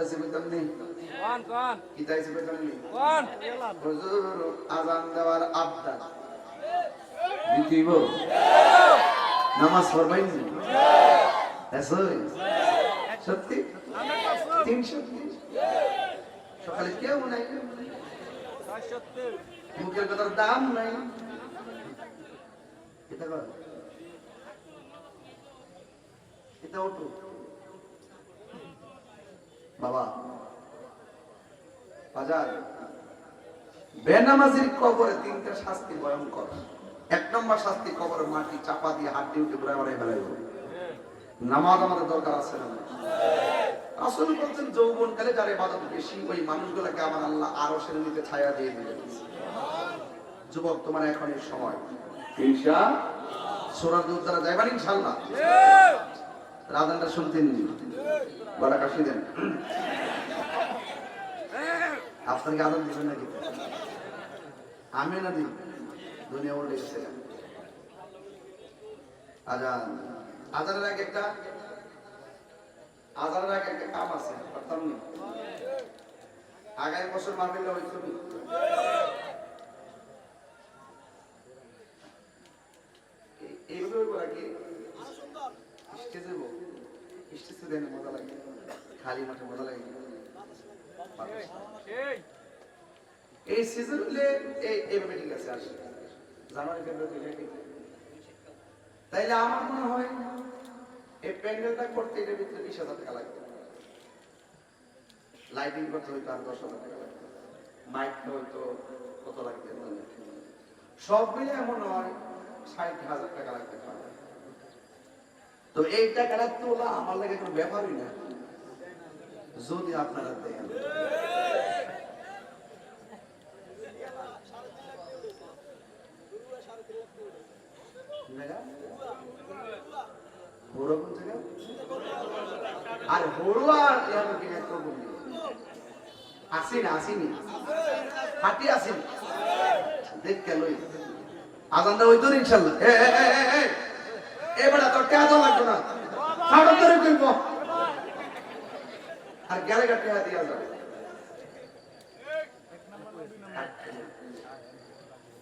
আছে কইতাম নেই কোন কোন কি তাইছে কইতাম নেই কোন হুজুর আজান দেওয়ার আবদার। দিতেইব নামাজ পড়বাই নি? এসই সত্যি? সকালে কেউ নাই। মুখের কথার দাম নাই। এটা এটা বাবা। বাজার, বেনামাজির কবরে তিনটা শাস্তি ভয়ঙ্কর। এক নম্বর শাস্তি কবরে মাটি চাপা দিয়ে হাত দিয়ে উঠে ঘুরে ঘুরে ফেলাইব নামাজ আমাদের দরকার আছে না আসলে বলছেন যার বেশি, ওই মানুষগুলোকে আমার আল্লাহ আরও সেরে নিতে ছায়া দিয়ে দিলেন। যুবক, তোমার এখন সময়। ইনশা ইনশাল্লাহ রাজানটা শুনতেন গলা কাশি দেন। আপনাকে আদর দিবেন নাকি? আমি না দিই। দুনিয়া উল্টে গেছে। আজান। আজানের আগে একটা আজানের আগে একটা কাম আছে পারতাম নি আগামী বছর হইতো নি এই- এইভাবে হইব নাকি স্টেজে বল স্টেজে দেন মজা লাগে খালি মাঠে মজা লাগে এই এই সিজন হলে এইভাবে ঠিক আছে আসে জানুয়ারি, ফেব্রুয়ারি তাইলে আমার মনে হয় এই প্যান্ডেলটা করতে এটার ভিতরে বিশ হাজার টাকা লাগবে। লাইটিং করতে হয়তো আর দশ হাজার টাকা লাগবে। মাইকটা হয়তো কত লাগবে সব মিলে এমন হয় ষাট, হাজার টাকা লাগবে তো এই টাকাটা তোলা আমার লাগে কোনো ব্যাপারই না। যদি আপনারা দেন জায়গা? বড় কোন জায়গা? আর বড় আর ইয়ার কি এক রকম নেই। আসিনি আসিনি হাতি আসিনি দেখ এবারে তোর টেয়া লাগতো না ছাড়ো ধরে কইব আর গেলে গা টেয়া দিয়া যাবে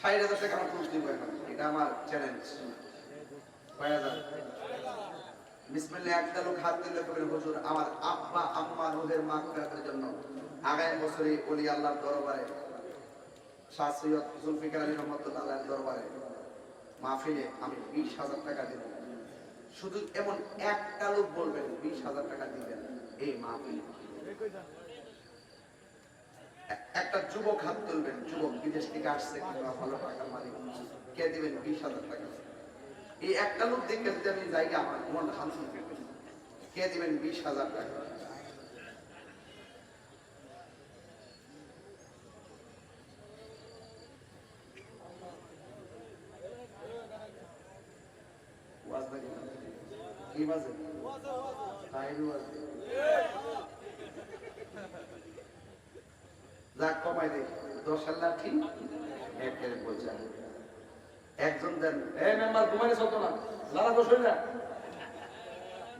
ষাট হাজার আমার পুরুষ দিব এখন এটা আমার চ্যালেঞ্জ হাত দিলে হুজুর, আমার জন্য আগামী আল্লাহর দরবারে শাহ সৈয়দ জুলফিকার দরবারে মাহফিলে আমি বিশ হাজার টাকা দেব। শুধু এমন একটা লোক বলবেন, বিশ হাজার টাকা দিবেন, এই মাহফিলে। একটা যুবক হাত তুলবেন, যুবক বিদেশ থেকে আসছে কিংবা ভালো টাকার মালিক কে দিবেন? বিশ হাজার টাকা। এই একটা লোক দেখে যদি আমি জায়গা আমার মন পেবে কে দিবেন? বিশ হাজার টাকা? কি বাজে? যাক কমাই দশের লাঠি একের বোঝা একজন দেন এই মেম্বার, ঘুমাইলে চলতো না। লালা দোষ হইলা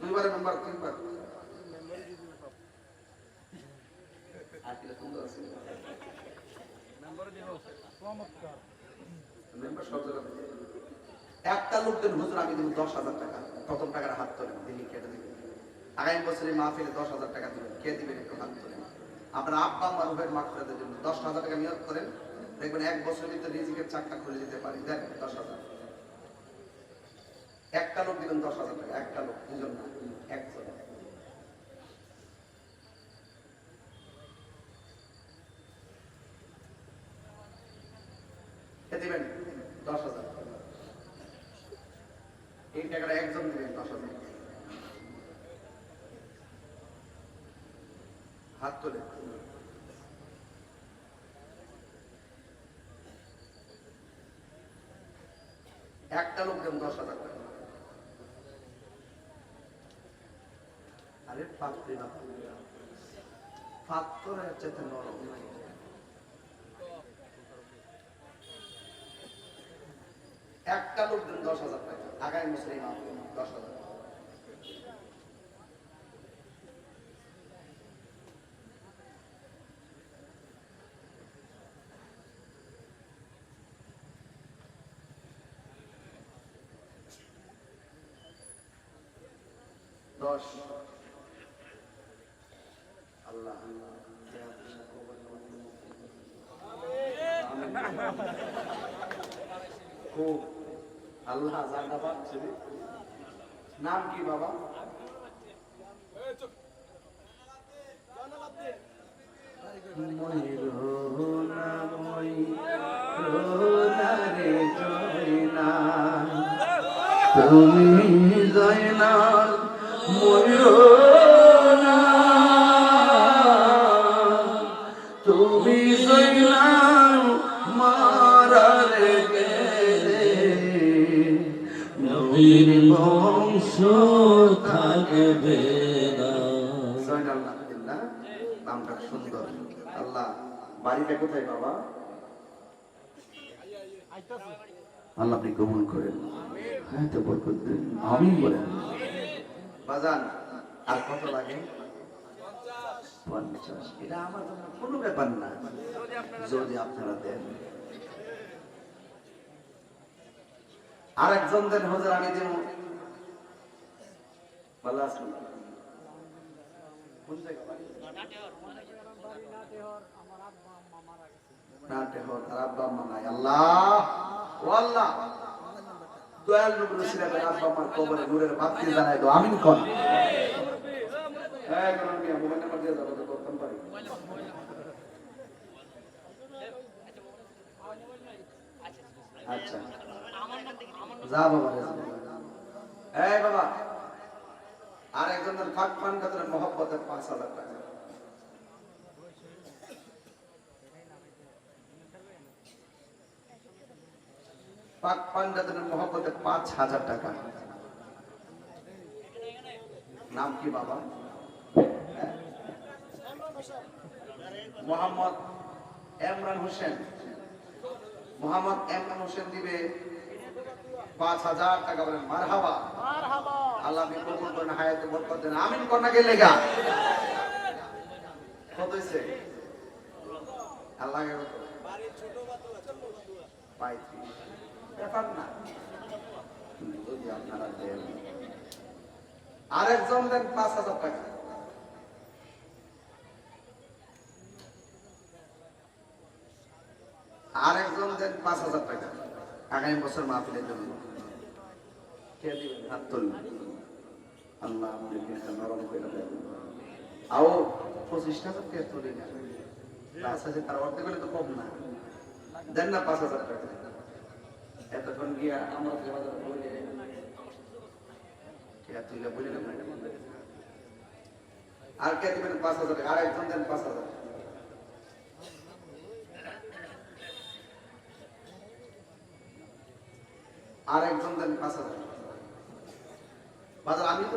দুইবারে মেম্বার, তিনবার। একটা লোক দেন, হুজুর, আমি দশ হাজার টাকা। প্রথম টাকার হাত তোলেন, দিলি, কেটে দিবেন আগামী বছরে মাহফিলে দশ হাজার টাকা দিবেন, কে দিবেন একটু হাত তোলেন? আপনার আব্বা আমার রুহের মাগফিরাতের জন্য দশ হাজার টাকা নিয়োগ করেন। দেখবেন এক বছরের ভিতরে রিজিকের চাকটা খুলে দিতে পারি। দেন দশ হাজার। একটা লোক দিবেন দশ হাজার টাকা। একটা লোক, দুজন না, একজন। দিবেন দশ হাজার। এই টাকাটা একজন দিবেন দশ হাজার। হাত তোলে। একটা লোক দেন দশ হাজার টাকা। আরে পাত্রী না পাত্রের চেতে নরম একটা লোক দেন দশ হাজার টাকা। আগামী মুসলিম দশ হাজার দশ। আল্লাহ। খুব। আল্লাহ জানা পাচ্ছে নাম কি বাবা? তুমি জয়নাল থাকবে আল্লাহ আপনি গ্রহণ করেন। হ্যাঁ তো বরকত দেন। আমি বলেন। বাজান, আর কত লাগে? পঞ্চাশ। এটা আমার কোনো ব্যাপার না। যদি আপনারা দেন। আর একজন দেন, হজর, আমি দেব। ভালো আছেন আমিন হ্যাঁ আচ্ছা। যা বাবা। এই বাবা আর একজনের ফাঁক পান কাতরের মহব্বতের পাঁচ হাজার টাকা। পাক মহব্বতে পাঁচ হাজার টাকা। নাম কি বাবা? হ্যাঁ? মোহাম্মদ এমরান হোসেন। মোহাম্মদ এমরান হোসেন দিবে পাঁচ হাজার টাকা বলেন মার আল্লাহ আপনি কবুল করেন, হায়াতে বরকত দেন। আমিন কত আল্লাহ কত আরেকজন দেন পাঁচ হাজার টাকা। আরেকজন দেন পাঁচ হাজার টাকা। আগামী বছর মাহফিলের জন্য। কে দিবেন? হাত তুলবেন আল্লাহ আপনাকে একটা নরম করে দেন আও পঁচিশ টাকা কে তুলি না পাঁচ হাজার তার অর্ধেক হলে তো কম না। দেন না পাঁচ হাজার টাকা। এতক্ষণ গিয়া আমরা বলে তুইলে বলে না? আর কে দিবেন পাঁচ হাজার টাকা? আর একজন দেন পাঁচ হাজার আর একজন দেন পাঁচ হাজার বাজার আমি তো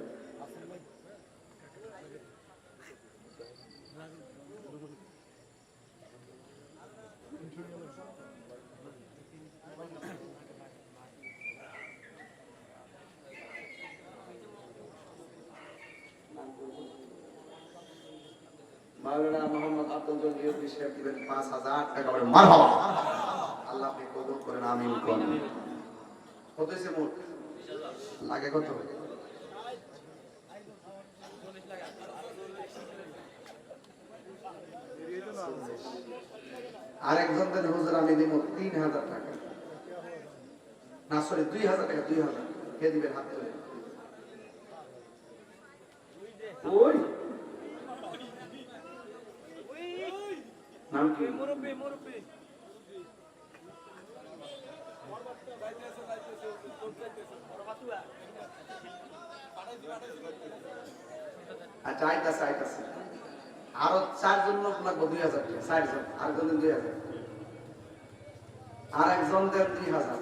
মাওলানা মোহাম্মদ আব্দুল জলিল সাহেব দিবেন পাঁচ হাজার টাকা করে মারহাবা। আল্লাহ আপনি কবুল করেন আমিন কোন কত হয়েছে মোট? লাগে কত? আরেকজন দেন হুজুর আমি দিব তিন হাজার টাকা। না সরি দুই হাজার টাকা দুই হাজার। কে দিবেন হাত তুলে ওই নাম কি আচ্ছা আইতাছে আইতাছে। আরও চারজন লোক লাগবে, দুই হাজার টাকা, চারজন আরেকজন দুই হাজার। আর একজন দেন দুই হাজার।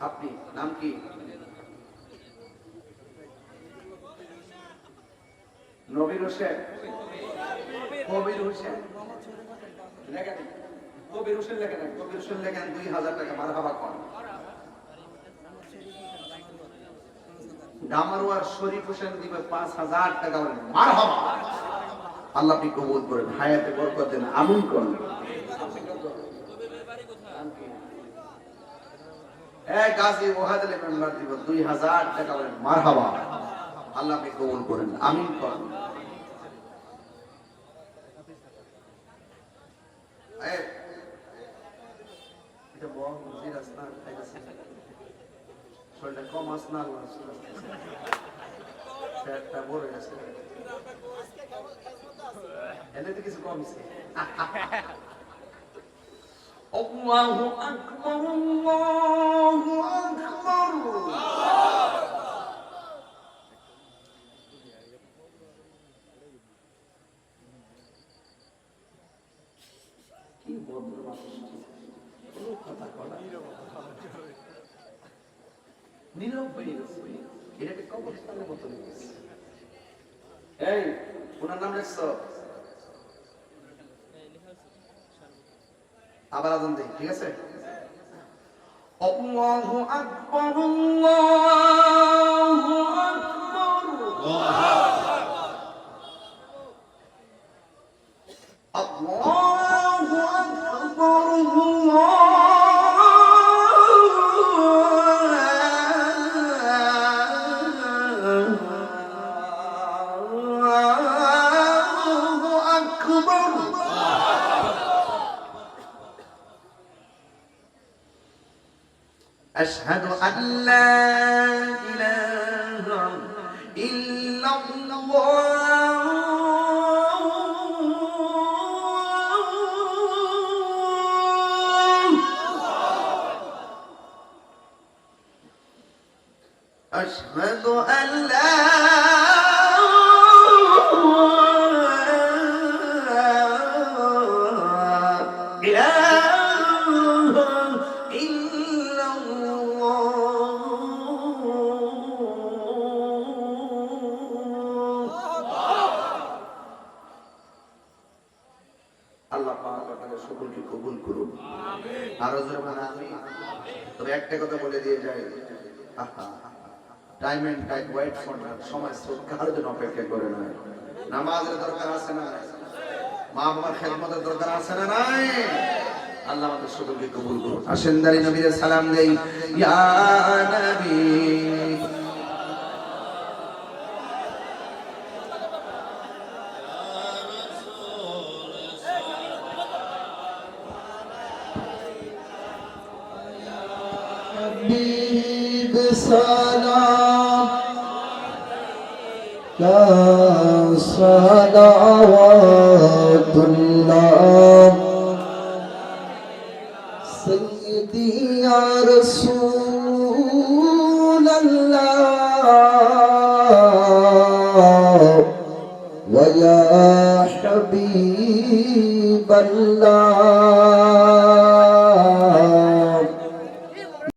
আপনি, নাম কি? নবীর হোসেন। কবির হোসেন। কবির হোসেন লেখেন কবির হোসেন লেখেন দুই হাজার টাকা, মার হাবা কন। ডামারুয়ার শরীফ হোসেন দিবে পাঁচ হাজার টাকা মার হাবা আল্লাহ আপনি কবুল করেন, হায়াতে বরকত দেন, আমুন করেন। এক গাজী ওহাদলে মেম্বার দিব দুই হাজার টাকা মার হাবা আল্লাহ আপনি কবুল করেন। আমিন করেন। এই, এটা বড় কম আছে এনে তো কিছু কমছে আকবার আল্লাহু আকবার কি ভদ্র মানুষ কোনো কথা কলা নীরব হয়ে গেছে এটাকে কবরস্থানের মতো হয়ে এই ওনার নাম লিখছ আবার আজান দেই ঠিক আছে আল্লাহু আকবার আল্লাহু আকবার আল্লাহু أشهد أن لا إله إلا الله আল্লাহ পাক আপনাদের সকলকে কবুল করুন আরো জোরে মানে আমি তবে একটা কথা বলে দিয়ে যাই ওয়েট ফর না সময় জন্য অপেক্ষা করে না নামাজের দরকার আছে না? মা বাবার খেদমতের দরকার আছে না নাই? আল্লাহ আমাদের সকলকে কবুল করুন আসেন দারি নবীর সালাম দেই। ইয়া নবী। صلوات الله سيدي يا رسول الله ويا حبيب الله